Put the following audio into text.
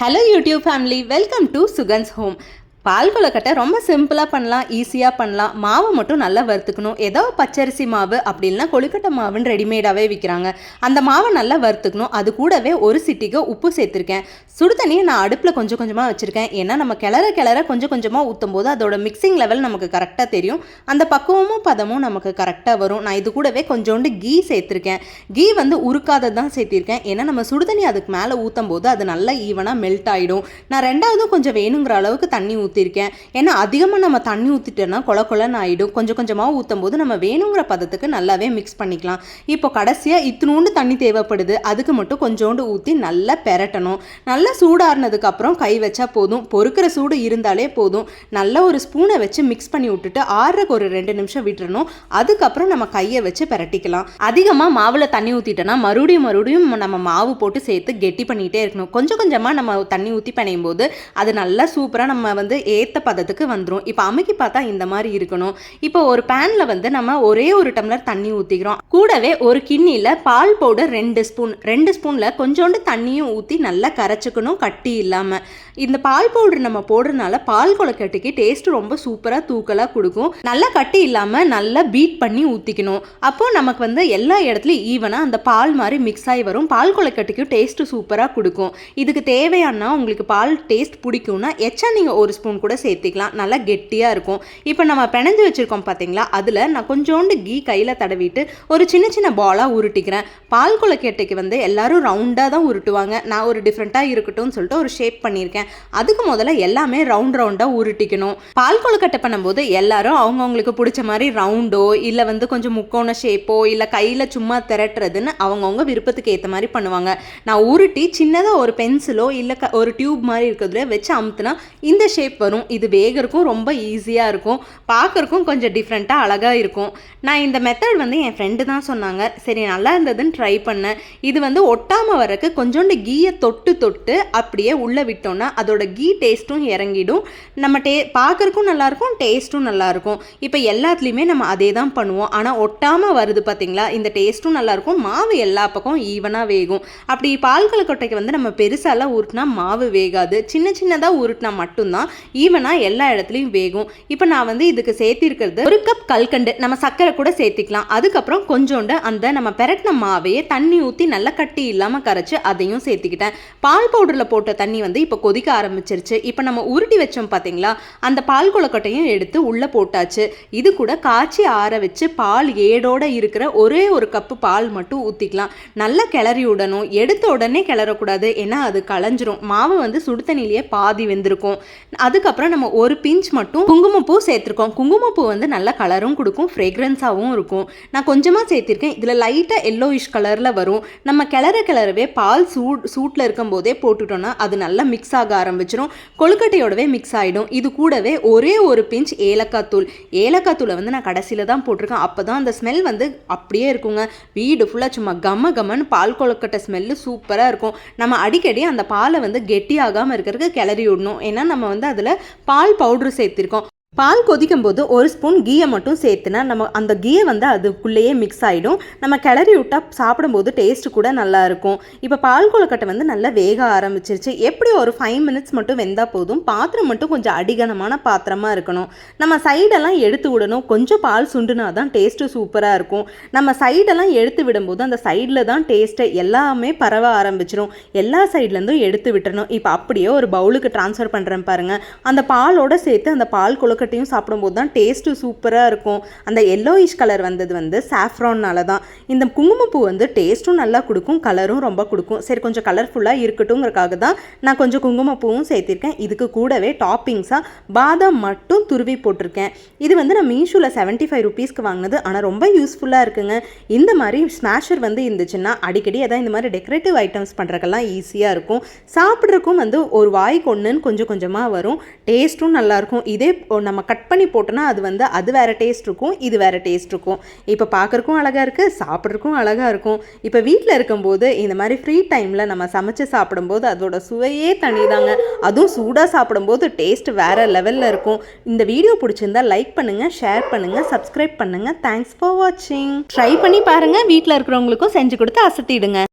Hello YouTube family welcome to Sugan's home பால் கொலக்கட்டை ரொம்ப சிம்பிளாக பண்ணலாம் ஈஸியாக பண்ணலாம். மாவை மட்டும் நல்லா வறுத்துக்கணும். ஏதோ பச்சரிசி மாவு அப்படி கொழுக்கட்டை மாவுன்னு ரெடிமேடாகவே விற்கிறாங்க அந்த மாவை நல்லா வறுத்துக்கணும். அது கூடவே ஒரு சிட்டிக்கு உப்பு சேர்த்துருக்கேன். சுடு தண்ணியை நான் அடுப்பில் கொஞ்சம் கொஞ்சமாக வச்சுருக்கேன். ஏன்னா நம்ம கிளற கிளற கொஞ்சம் கொஞ்சமாக ஊற்றும் போது அதோட மிக்சிங் லெவல் நமக்கு கரெக்டாக தெரியும். அந்த பக்குவமும் பதமும் நமக்கு கரெக்டாக வரும். நான் இது கூடவே கொஞ்சோண்டு கீ சேர்த்துருக்கேன். கீ வந்து உருக்காத தான் சேர்த்திருக்கேன். ஏன்னா நம்ம சுடு தண்ணி அதுக்கு மேலே ஊற்றும் போது அது நல்லா ஈவனாக மெல்ட் ஆகிடும் நான் ரெண்டாவதும் கொஞ்சம் வேணுங்கிற அளவுக்கு தண்ணி ஊற்றிருக்கேன் ஏன்னா அதிகமாக நம்ம தண்ணி ஊற்றிட்டோன்னா கொல கொலன்னு ஆகிடும் கொஞ்சம் கொஞ்சமாக ஊற்றும் போது நம்ம வேணுங்கிற பதத்துக்கு நல்லாவே மிக்ஸ் பண்ணிக்கலாம். இப்போ கடைசியாக இத்தினூண்டு தண்ணி தேவைப்படுது. அதுக்கு மட்டும் கொஞ்சோண்டு ஊற்றி நல்லா பெரட்டணும். நல்லா சூடாறினதுக்கப்புறம் கை வச்சா போதும். பொறுக்கிற சூடு இருந்தாலே போதும். நல்ல ஒரு ஸ்பூனை வச்சு மிக்ஸ் பண்ணி விட்டுட்டு ஆறுறக்கு ஒரு ரெண்டு நிமிஷம் விட்டுறணும். அதுக்கப்புறம் நம்ம கையை வச்சு பெரட்டிக்கலாம். அதிகமாக மாவில் தண்ணி ஊற்றிட்டோன்னா மறுபடியும் மறுபடியும் நம்ம மாவு போட்டு சேர்த்து கெட்டி பண்ணிகிட்டே இருக்கணும். கொஞ்சம் கொஞ்சமாக நம்ம தண்ணி ஊற்றி பிணையும் போது அது நல்லா சூப்பராக நம்ம வந்து ஏற்ற பதத்துக்கு வந்துடும் இப்போ அமுக்கி பார்த்தா இந்த மாதிரி இருக்கணும். இப்போ ஒரு பேனில் வந்து நம்ம ஒரே ஒரு டம்ளர் தண்ணி ஊற்றிக்கிறோம் கூடவே ஒரு கிண்ணியில் பால் பவுடர் ரெண்டு ஸ்பூன். ரெண்டு ஸ்பூனில் கொஞ்சோண்டு தண்ணியும் ஊற்றி நல்லா கரைச்சிக்கணும் கட்டி இல்லாமல் இந்த பால் பவுடர் நம்ம போடுறதுனால பால் கொலக்கட்டுக்கு டேஸ்ட் ரொம்ப சூப்பராக தூக்கலாக கொடுக்கும். நல்லா கட்டி இல்லாமல் நல்லா பீட் பண்ணி ஊற்றிக்கணும் அப்போது நமக்கு வந்து எல்லா இடத்துலையும் ஈவனாக அந்த பால் மாதிரி மிக்ஸ் ஆகி வரும். பால் கொலக்கட்டைக்கும் டேஸ்ட்டு சூப்பராக கொடுக்கும். இதுக்கு தேவையானா உங்களுக்கு பால் டேஸ்ட் பிடிக்கும்னா எச்சா நீங்கள் ஒரு ஸ்பூன் கூட சேர்த்திக்கலாம். நல்லா கெட்டியாக இருக்கும். இப்போ நம்ம பிணைஞ்சு வச்சுருக்கோம் பார்த்தீங்களா அதில் நான் கொஞ்சோண்டு கீ கையில் தடவிட்டு ஒரு சின்ன சின்ன பாலாக உருட்டிக்கிறேன். பால் குளக்கேட்டைக்கு வந்து எல்லாரும் ரவுண்டாக தான் உருட்டுவாங்க. நான் ஒரு டிஃப்ரெண்ட்டாக இருக்கட்டும்னு சொல்லிட்டு ஒரு ஷேப் பண்ணியிருக்கேன். அதுக்கு முதல்ல எல்லாமே ரவுண்ட் ரவுண்டாக உருட்டிக்கணும். பால் கொழுக்கட்டை பண்ணும்போது எல்லாரும் அவங்கவுங்களுக்கு பிடிச்ச மாதிரி ரவுண்டோ இல்லை வந்து கொஞ்சம் முக்கோண ஷேப்போ இல்லை கையில் சும்மா திரட்டுறதுன்னு அவங்கவுங்க விருப்பத்துக்கு ஏற்ற மாதிரி பண்ணுவாங்க. நான் உருட்டி சின்னதாக ஒரு பென்சிலோ இல்லை க ஒரு டியூப் மாதிரி இருக்கிறதுல வச்சு அமுத்துனா இந்த ஷேப் வரும். இது வேகறக்கும் ரொம்ப ஈஸியாக இருக்கும். பார்க்கறக்கும் கொஞ்சம் டிஃப்ரெண்ட்டாக அழகாக இருக்கும். நான் இந்த மெத்தட் வந்து என் ஃப்ரெண்டு தான் சொன்னாங்க. சரி நல்லா இருந்ததுன்னு ட்ரை பண்ணேன். இது வந்து ஒட்டாமல் வரக்கு கொஞ்சோண்டு கீயை தொட்டு தொட்டு அப்படியே உள்ளே விட்டோன்னா அதோட கீ டேஸ்ட்டும் இறங்கிடும். நம்ம டே பார்க்கறக்கும் நல்லாயிருக்கும் டேஸ்ட்டும் நல்லாயிருக்கும் இப்போ எல்லாத்துலேயுமே நம்ம அதே தான் பண்ணுவோம். ஆனால் ஒட்டாமல் வருது பார்த்தீங்களா இந்த டேஸ்ட்டும் நல்லாயிருக்கும் மாவு எல்லா பக்கம் ஈவனாக வேகும். அப்படி பால் கொழுக்கட்டைக்கு வந்து நம்ம பெருசாலாம் உருட்டினா மாவு வேகாது. சின்ன சின்னதாக உருட்டினா மட்டும்தான். ஈவனாக எல்லா இடத்துலையும் வேகும். இப்போ நான் வந்து இதுக்கு சேர்த்திருக்கிறது ஒரு கப் கல்கண்டு. நம்ம சர்க்கரை கூட சேர்த்திக்கலாம். அதுக்கப்புறம் கொஞ்சோண்டு அந்த நம்ம பெரட்டின மாவையே தண்ணி ஊற்றி நல்லா கட்டி இல்லாமல் கரைச்சி அதையும் சேர்த்திக்கிட்டேன். பால் பவுடரில் போட்ட தண்ணி வந்து இப்போ கொதிக்க ஆரம்பிச்சிருச்சு. இப்போ நம்ம உருட்டி வச்சோம் பார்த்தீங்களா அந்த பால் கொழுக்கட்டையும் எடுத்து உள்ளே போட்டாச்சு. இது கூட காய்ச்சி ஆற வச்சு பால் ஏடோட இருக்கிற ஒரே ஒரு கப்பு பால் மட்டும் ஊற்றிக்கலாம் நல்லா கிளறி விடணும். எடுத்த உடனே கிளறக்கூடாது. ஏன்னா அது களைஞ்சிரும். மாவு வந்து சுடு தண்ணியிலேயே பாதி வெந்திருக்கும். அதுக்கப்புறம் நம்ம ஒரு பிஞ்ச் மட்டும் குங்குமப்பூ சேர்த்துருக்கோம். குங்குமப்பூ வந்து நல்ல கலரும் கொடுக்கும் ஃப்ரேக்ரன்ஸாகவும் இருக்கும். நான் கொஞ்சமாக சேர்த்திருக்கேன். இதில் லைட்டாக எல்லோயிஷ் கலரில் வரும். நம்ம கிளற கிளறவே பால் சூட் சூட்டில் இருக்கும் போதே போட்டுட்டோம்னா அது நல்லா மிக்ஸ் ஆக ஆரம்பிச்சிடும் கொழுக்கட்டையோடவே மிக்ஸ் ஆகிடும் இது கூடவே ஒரே ஒரு பிஞ்ச் ஏலக்காய் தூள். ஏலக்காய் தூளை வந்து நான் கடைசியில் தான் போட்டிருக்கேன். அப்போ தான் அந்த ஸ்மெல் வந்து அப்படியே இருக்குங்க. வீடு ஃபுல்லாக சும்மா கம்ம கம்மன்னு பால் கொழுக்கட்டை ஸ்மெல்லு சூப்பராக இருக்கும். நம்ம அடிக்கடி அந்த பாலை வந்து கெட்டியாகாமல் இருக்கிறதுக்கு கிளறி விடணும். ஏன்னா நம்ம வந்து அதில் பால் பவுட்ரு சேர்த்திருக்கோம். பால் கொதிக்கும் போது ஒரு ஸ்பூன் கீயை மட்டும் சேர்த்துனா நம்ம அந்த கீயை வந்து அதுக்குள்ளேயே மிக்ஸ் ஆகிடும் நம்ம கிளறி விட்டால் சாப்பிடும்போது டேஸ்ட்டு கூட நல்லா இருக்கும். இப்போ பால் கொழுக்கட்டை வந்து நல்லா வேக ஆரம்பிச்சிருச்சு. எப்படி ஒரு ஃபைவ் மினிட்ஸ் மட்டும் வெந்தால் போதும்? பாத்திரம் மட்டும் கொஞ்சம் அடிகனமான பாத்திரமாக இருக்கணும். நம்ம சைடெல்லாம் எடுத்து விடணும். கொஞ்சம் பால் சுண்டுனா தான் டேஸ்ட்டு சூப்பராக இருக்கும். நம்ம சைடெல்லாம் எடுத்து விடும்போது அந்த சைடில் தான் டேஸ்ட்டை எல்லாமே பரவ ஆரம்பிச்சிடும் எல்லா சைட்லேருந்தும் எடுத்து விட்டுறணும். இப்போ அப்படியே ஒரு பவுலுக்கு ட்ரான்ஸ்ஃபர் பண்ணுறேன் பாருங்கள் அந்த பாலோட சேர்த்து அந்த பால் கொழுக்கட்டை கொழுக்கட்டையும் சாப்பிடும்போது தான் டேஸ்ட்டு சூப்பராக இருக்கும். அந்த எல்லோயிஷ் கலர் வந்தது வந்து சாஃப்ரான்னால தான். இந்த குங்குமப்பூ வந்து டேஸ்ட்டும் நல்லா கொடுக்கும் கலரும் ரொம்ப கொடுக்கும். சரி கொஞ்சம் கலர்ஃபுல்லாக இருக்கட்டும்ங்கிறக்காக தான் நான் கொஞ்சம் குங்குமப்பூவும் சேர்த்திருக்கேன். இதுக்கு கூடவே டாப்பிங்ஸாக பாதாம் மட்டும் துருவி போட்டிருக்கேன். இது வந்து நான் மீஷோவில் செவன்ட்டி ஃபைவ் ருபீஸ்க்கு வாங்கினது. ஆனால் ரொம்ப யூஸ்ஃபுல்லாக இருக்குங்க. இந்த மாதிரி ஸ்மாஷர் வந்து இருந்துச்சுன்னா அடிக்கடி அதான் இந்த மாதிரி டெக்கரேட்டிவ் ஐட்டம்ஸ் பண்ணுறக்கெல்லாம் ஈஸியாக இருக்கும். சாப்பிட்றக்கும் வந்து ஒரு வாய்க்கு ஒன்றுன்னு கொஞ்சம் கொஞ்சமாக வரும். டேஸ்ட்டும் நல்லாயிருக்கும் இதே நம்ம கட் பண்ணி போட்டோன்னா அது வந்து அது வேறு டேஸ்ட் இருக்கும் இது வேறு டேஸ்ட் இருக்கும். இப்போ பார்க்குறக்கும் அழகாக இருக்குது சாப்பிட்றக்கும் அழகாக இருக்கும். இப்போ வீட்டில் இருக்கும்போது இந்த மாதிரி ஃப்ரீ டைமில் நம்ம சமைச்சு சாப்பிடும்போது அதோட சுவையே தனிதாங்க. அதுவும் சூடாக சாப்பிடும்போது டேஸ்ட் வேறு லெவலில் இருக்கும். இந்த வீடியோ பிடிச்சிருந்தா லைக் பண்ணுங்கள் ஷேர் பண்ணுங்கள் சப்ஸ்கிரைப் பண்ணுங்கள் தேங்க்ஸ் ஃபார் வாட்சிங் ட்ரை பண்ணி பாருங்கள் வீட்டில் இருக்கிறவங்களுக்கும் செஞ்சு கொடுத்து அசத்திடுங்க.